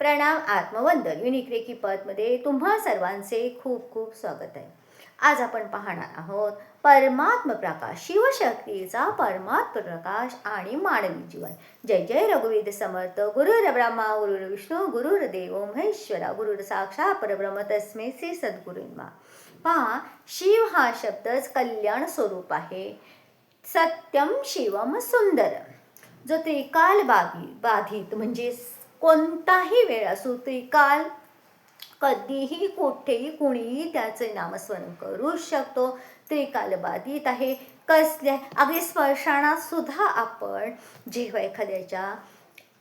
प्रणाम आत्मवंदन. Unique recce पदमध्ये तुम्हा सर्वांचे खूप खूप स्वागत आहे. आज आपण पाहणार आहोत परमात्म प्रकाश शिवशक्तीचा परमात्म प्रकाश आणि मानवी जीवन. जय जय रघुवीर समर्थ. गुरुर ब्रह्मा गुरुर विष्णू गुरुर देव महेश्वरा गुरुर साक्षा परब्रह्म तस्मे श्री सद्गुरूंमा पहा शिव हा शब्दच कल्याण स्वरूप आहे. सत्यम शिवम सुंदर जो त्रिकाल बाधी बाधित म्हणजे कोणताही वेळ असो ते काल कधीही कुठेही कुणीही त्याचे नामस्मरण करू शकतो. त्रिकाल बाधित आहे. कसल्या अगदी स्पर्शानात सुद्धा आपण जेव्हा एखाद्याच्या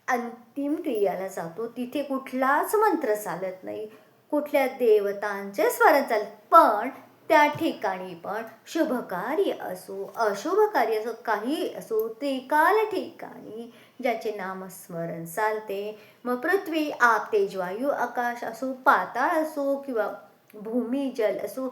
अंतिम क्रियाला जातो तिथे कुठलाच मंत्र चालत नाही. कुठल्या देवतांचे स्मरण चालत पण त्या ठिकाणी पण शुभकार्य असो अशुभ कार्य असो काही असो त्रिकाल ठिकाणी ज्याचे नामस्मरण चालते. मग पृथ्वी आप तेज वायू आकाश असो पाताळ असो किंवा भूमी जल असो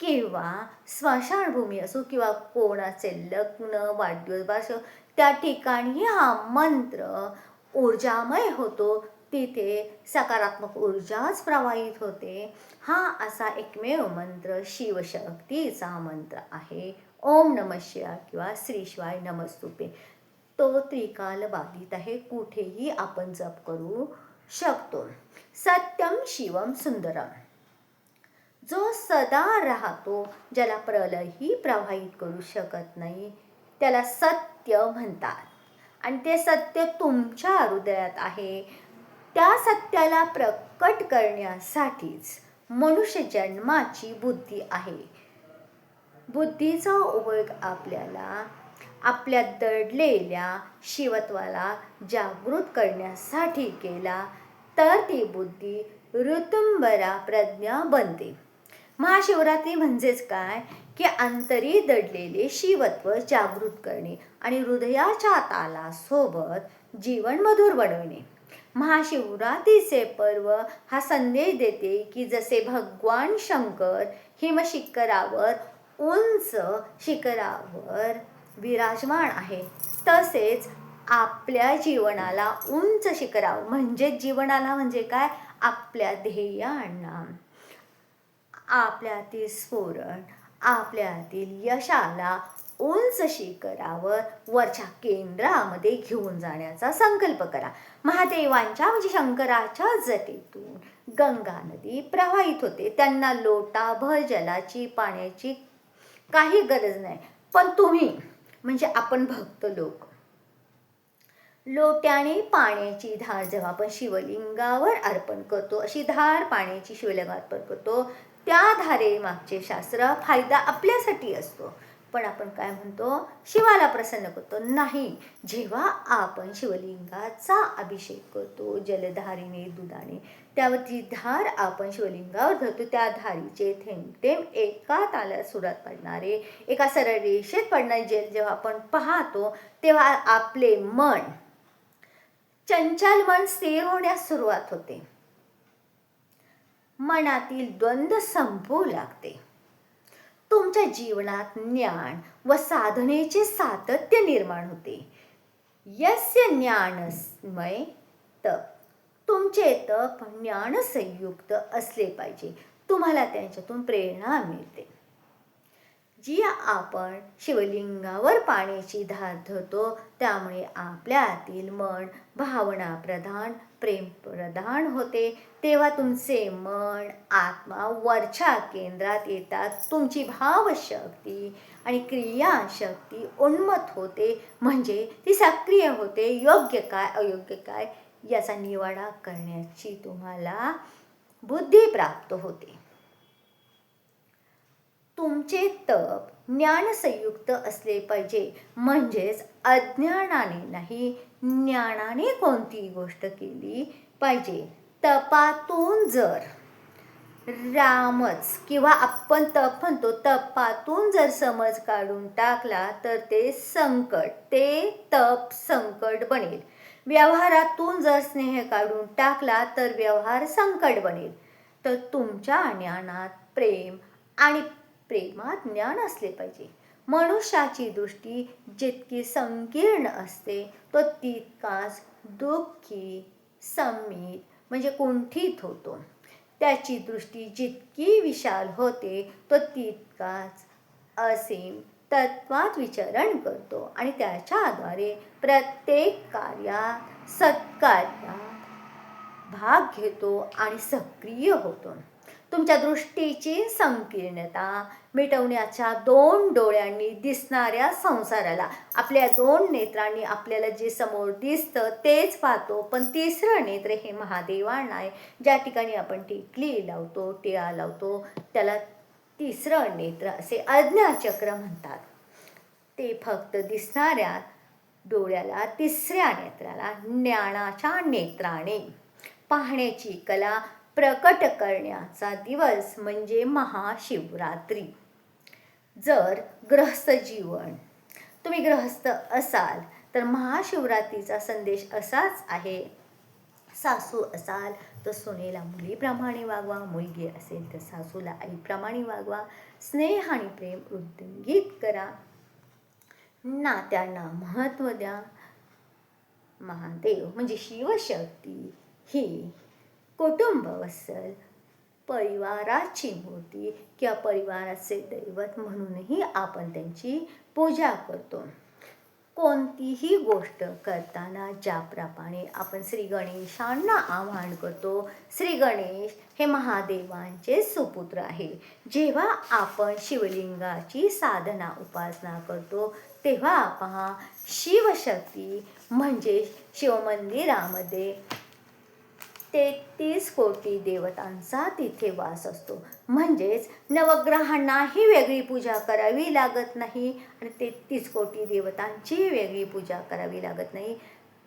किंवा स्मशानभूमी असो किंवा कोणाचे लग्न वाढदिवस त्या ठिकाणी हा मंत्र ऊर्जामय होतो. तिथे सकारात्मक ऊर्जाच प्रवाहित होते. हा असा एकमेव मंत्र शिवशक्तीचा मंत्र आहे. ओम नम शिवाय किंवा श्री शिवाय नमस्तुपे तो त्रिकाल बाधित आहे. कुठेही आपण जप करू शकतो. सत्यम शिवम सुंदरम. जो सदा राहतो ज्याला प्रलयही प्रवाहित करू शकत नाही त्याला सत्य म्हणतात. आणि ते सत्य तुमच्या हृदयात आहे. त्या सत्याला प्रकट करण्यासाठीच मनुष्य जन्माची बुद्धी आहे. बुद्धीचा उपयोग आपल्याला आपल्या दडलेल्या शिवत्वाला जागृत करण्यासाठी केला तर ती बुद्धी ऋतुंबरा प्रज्ञा बनते. महाशिवरात्री म्हणजेच काय? की अंतरी दडलेले शिवत्व जागृत करणे आणि हृदयाच्या तालासोबत जीवन मधुर बनवणे. महाशिवरात्रीचे पर्व हा संदेश देते की जसे भगवान शंकर हिमशिखरावर उंच शिखरावर विराजमान आहे. तसेच आपल्या जीवनाला उंच शिखरावर म्हणजे जीवनाला म्हणजे काय? आपल्या ध्येयांना. आपल्यातील स्फोरण आपल्यातील यशाला उंच शिखरावर वरच्या केंद्रामध्ये घेऊन जाण्याचा संकल्प करा. महादेवांच्या म्हणजे शंकराच्या जटेतून गंगा नदी प्रवाहित होते. त्यांना लोटाभर जलाची पाण्याची काही गरज नाही. पण तुम्ही म्हणजे आपण भक्त लोक. लोट्याने पाण्याची धार जेव्हा आपण शिवलिंगावर अर्पण करतो अशी धार पाण्याची शिवलिंगावर अर्पण करतो त्या धारेमागचे शास्त्र फायदा आपल्यासाठी असतो. पण आपण काय म्हणतो? शिवाला प्रसन्न करतो. नाही. जेव्हा आपण शिवलिंगाचा अभिषेक करतो जलधारीने दुधाने त्यावरची धार आपण शिवलिंगावर धरतो. त्या धारीचे थेंब थेंब एका ताल्या सुरात पडणारे एका सरळ रेषेत पडणारे. जेल जेव्हा आपण पाहतो तेव्हा आपले मन चंचल मन स्थिर होण्यास सुरुवात होते. मनातील द्वंद्व संपू लागते. तुमच्या जीवनात ज्ञान व साधनेचे सातत्य निर्माण होते. यस्य ज्ञानमय तप. तुमचे तप ज्ञानसंयुक्त असले पाहिजे. तुम्हाला त्यांच्यातून प्रेरणा मिळते. जी आपण शिवलिंगावर पाण्याची धार धरतो त्यामुळे आपल्यातील मन भावना प्रधान प्रेम प्रधान होते. तेव्हा तुमचे मन आत्मा वरच्या केंद्रात येतात. तुमची भावशक्ती आणि क्रियाशक्ती उन्मत होते. म्हणजे ती सक्रिय होते. योग्य काय अयोग्य काय याचा निवाडा करण्याची तुम्हाला बुद्धी प्राप्त होते. तुमचे तप ज्ञानसंयुक्त असले पाहिजे. म्हणजेच अज्ञानाने नाही ज्ञानाने कोणतीही गोष्ट केली पाहिजे. तपातून जर रामच किंवा आपण तप म्हणतो तपातून जर समज काढून टाकला तर ते संकट ते तप संकट बनेल. व्यवहारातून जर स्नेह काढून टाकला तर व्यवहार संकट बनेल. तर तुमच्या ज्ञानात प्रेम आणि प्रेमात ज्ञान असले पाहिजे. मनुष्याची दृष्टी जितकी संकीर्ण असते तो तितकाच दुःखी संमित म्हणजे कुंठित होतो. त्याची दृष्टी जितकी विशाल होते तो तितकाच असीम तत्वात विचरण करतो आणि त्याच्याद्वारे प्रत्येक कार्यात सत्कार्यात भाग घेतो आणि सक्रिय होतो. तुमच्या दृष्टीची संकीर्णता मिटवण्याच्या दोन डोळ्यांनी दिसणाऱ्या संसाराला आपल्या दोन नेत्रांनी आपल्याला जे समोर दिसतं तेच पाहतो. पण तिसरं नेत्र हे महादेवांना आहे. ज्या ठिकाणी आपण टिकली लावतो टिळा लावतो त्याला तिसरं नेत्र असे आज्ञाचक्र म्हणतात. ते फक्त दिसणाऱ्या डोळ्याला तिसऱ्या नेत्राला ज्ञानाच्या नेत्राने. पाहण्याची कला प्रकट करण्याचा दिवस म्हणजे महाशिवरात्री. जर गृहस्थ जीवन तुम्ही गृहस्थ असाल तर महाशिवरात्रीचा संदेश असाच आहे. सासू असाल तर सुनेला मुलीप्रमाणे वागवा मुलगी असेल तर सासूला आईप्रमाणे वागवा. स्नेह आणि प्रेम उद्दंगित करा. नात्यांना महत्त्व द्या. महादेव म्हणजे शिवशक्ती. ही कुटुंब वसल परिवाराची मूर्ती किंवा परिवाराचे दैवत म्हणूनही आपण त्यांची पूजा करतो. कोणतीही गोष्ट करताना ज्याप्रमाणे आपण श्री गणेशांना आवाहन करतो श्री गणेश हे महादेवांचे सुपुत्र आहे. जेव्हा आपण शिवलिंगाची साधना उपासना करतो तेव्हा पहा शिवशक्ती म्हणजे शिवमंदिरामध्ये तेहतीस कोटी देवतांचा तिथे वास असतो. म्हणजेच नवग्रहांनाही वेगळी पूजा करावी लागत नाही आणि तेहतीस कोटी देवतांची वेगळी पूजा करावी लागत नाही.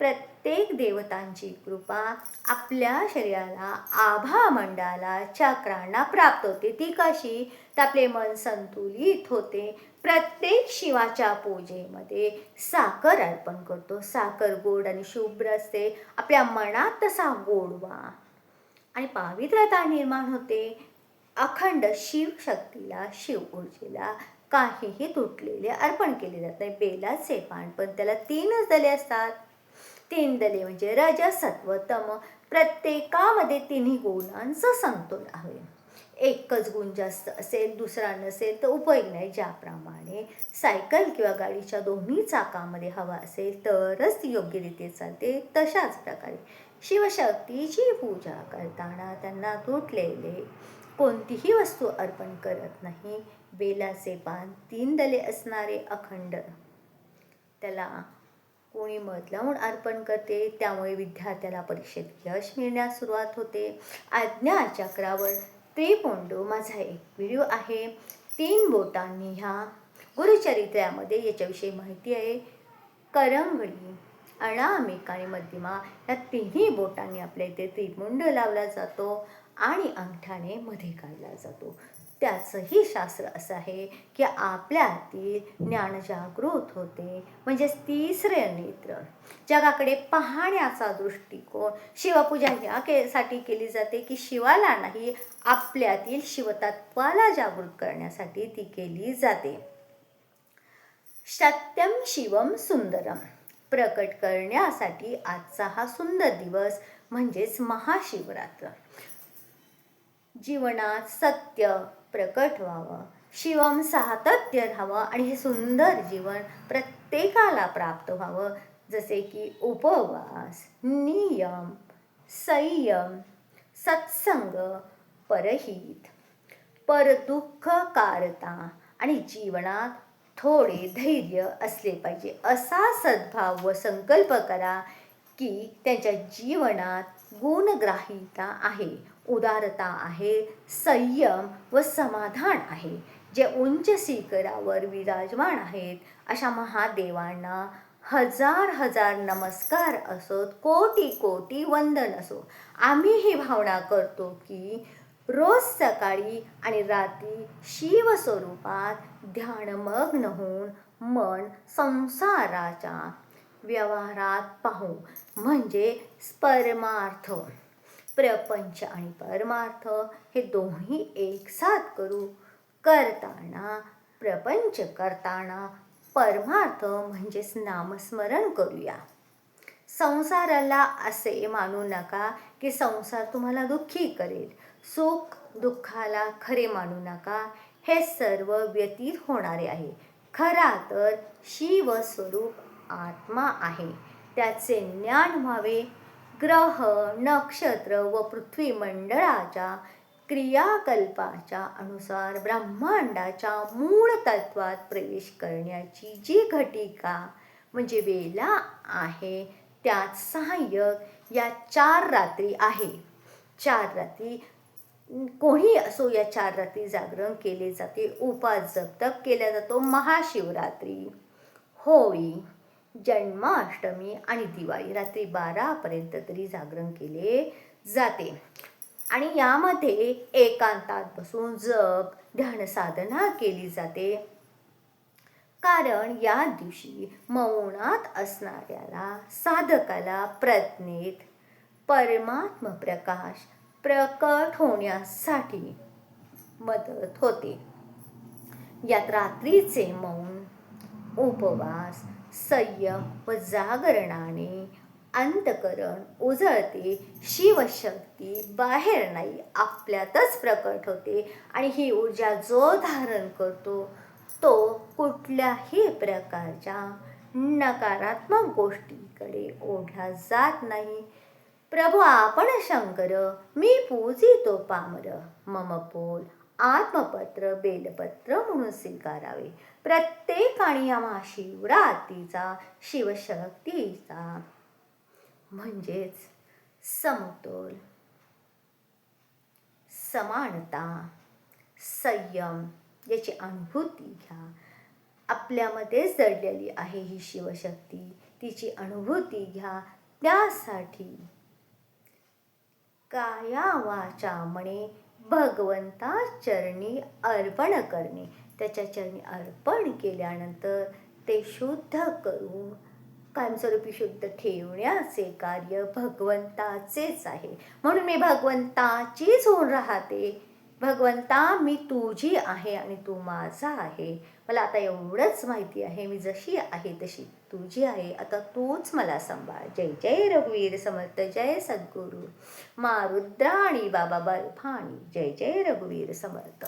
प्रत्येक देवतांची कृपा आपल्या शरीराला आभा मंडळाला चक्रांना प्राप्त होते. ती कशी? तर आपले मन संतुलित होते. प्रत्येक शिवाच्या पूजेमध्ये साखर अर्पण करतो. साखर गोड आणि शुभ्र असते. आपल्या मनात तसा गोडवा आणि पावित्रता निर्माण होते. अखंड शिवशक्तीला शिव ऊर्जेला काहीही तुटलेले अर्पण केले जात नाही. बेलाचे पान पण त्याला तीनच दले असतात. तीन दले म्हणजे रज सत्व तम प्रत्येकामध्ये तिन्ही गुणांचं संतुलन आहे. एकच गुण जास्त असेल दुसरा नसेल तर उपयोग नाही. ज्याप्रमाणे सायकल किंवा गाडीच्या दोन्ही चाकामध्ये हवा असेल तरच ती योग्यरीत्या चालते. तशाच प्रकारे शिवशक्तीची पूजा करताना त्यांना तुटलेले कोणतीही वस्तू अर्पण करत नाही. बेलाचे पान तीन दले असणारे अखंड. त्याला कोणी मत लावून अर्पण करते त्यामुळे विद्यार्थ्याला परीक्षेत यश मिळण्यास सुरुवात होते. आज्ञा चक्रावर ते पोंडो माझा एक व्हिडिओ आहे. तीन बोटांनी ह्या गुरुचरित्रामध्ये याच्याविषयी माहिती आहे. करंगळी अनामिक आणि मध्यमा या तिन्ही बोटांनी आपल्या इथे त्रिपुंड लावला जातो आणि अंगठ्याने मध्ये काढला जातो. त्याचंही शास्त्र असं आहे की आपल्यातील ज्ञान जागृत होते म्हणजेच तिसरे नेत्र. जगाकडे पाहण्याचा दृष्टिकोन शिवपूजा ह्या के साठी केली जाते की शिवाला नाही आपल्यातील शिवतत्वाला जागृत करण्यासाठी ती केली जाते. सत्यम शिवम सुंदरम प्रकट करण्यासाठी आजचा हा सुंदर दिवस म्हणजेच महाशिवरात्र. जीवनात सत्य प्रकट व्हावं. शिवम सातत्य राहावं आणि हे सुंदर जीवन प्रत्येकाला प्राप्त व्हावं. जसे की उपवास नियम संयम सत्संग परहित परदुःख कारता आणि जीवनात थोडे धैर्य असले पाहिजे. असा सद्भाव व संकल्प करा की त्यांच्या जीवनात गुणग्राहिता आहे. उदारता आहे संयम व समाधान आहे. जे उंच शिखरावर विराजमान आहेत अशा महादेवांना हजार हजार नमस्कार असोत कोटी कोटी वंदन असो. आम्ही ही भावना करतो की रोज सकाळी आणि रात्री शिवस्वरूपात ध्यानमग्न होऊन मन संसाराच्या व्यवहारात पाहू. म्हणजे परमार्थ प्रपंच आणि परमार्थ हे दोन्ही एकसाथ करू. करताना प्रपंच करताना परमार्थ म्हणजेच नामस्मरण करूया. संसाराला असे मानू नका की संसार तुम्हाला दुःखी करेल. सुख दुःखाला खरे मानू नका. हे सर्व व्यतीत होणारे आहे. खरा तर शिव स्वरूप आत्मा आहे. त्याचे ज्ञान व्हावे. ग्रह नक्षत्र व पृथ्वी मंडळाच्या क्रियाकल्पाच्या अनुसार ब्रह्मांडाच्या मूळ तत्वात प्रवेश करण्याची जी घटिका म्हणजे वेला आहे त्यात सहाय्यक या चार रात्री आहे. चार रात्री कोणी असो या चार रात्री जागरण केले जाते उपास जप केला जातो महाशिवरात्री. होळी जन्माष्टमी आणि दिवाळी रात्री बारापर्यंत तरी जागरण केले जाते. आणि यामध्ये एकांतात बसून जप ध्यान साधना केली जाते. कारण या दिवशी मौनात असणाऱ्याला साधकाला प्रज्ञेत परमात्म प्रकाश प्रकट होण्यासाठी मदत होते. यात रात्रीचे मौन उपवास संयम व जागरणाने अंतकरण उजळते. शिवशक्ती बाहेर नाही आपल्यातच प्रकट होते आणि ही ऊर्जा जो धारण करतो तो कुठल्याही प्रकारच्या नकारात्मक गोष्टीकडे ओढला जात नाही. प्रभू आपण शंकर मी पूजितो पामर मम पोल आत्मपत्र बेलपत्र म्हणून स्वीकारावे. प्रत्येकाने या महाशिवरात्रीचा शिवशक्तीचा म्हणजेच समतोल समानता संयम याची अनुभूती घ्या. आपल्यामध्येच जडलेली आहे ही शिवशक्ती तिची अनुभूती घ्या. त्यासाठी काया वाचा मने भगवंता चरणी अर्पण करणे. त्याच्या चरणी अर्पण केल्यानंतर ते शुद्ध करून कायमस्वरूपी शुद्ध ठेवण्याचे कार्य भगवंताचेच आहे. म्हणून मी भगवंताचीच होऊन राहते. भगवंता मी तुझी आहे आणि तू माझा आहे. मला आता एवढंच माहिती आहे. मी जशी आहे तशी तुझी आहे. आता तूच मला सांभाळ. जय जय रघुवीर समर्थ जय सद्गुरू. मारुद्रा आणि बाबा बर्फाणी जय जय रघुवीर समर्थ.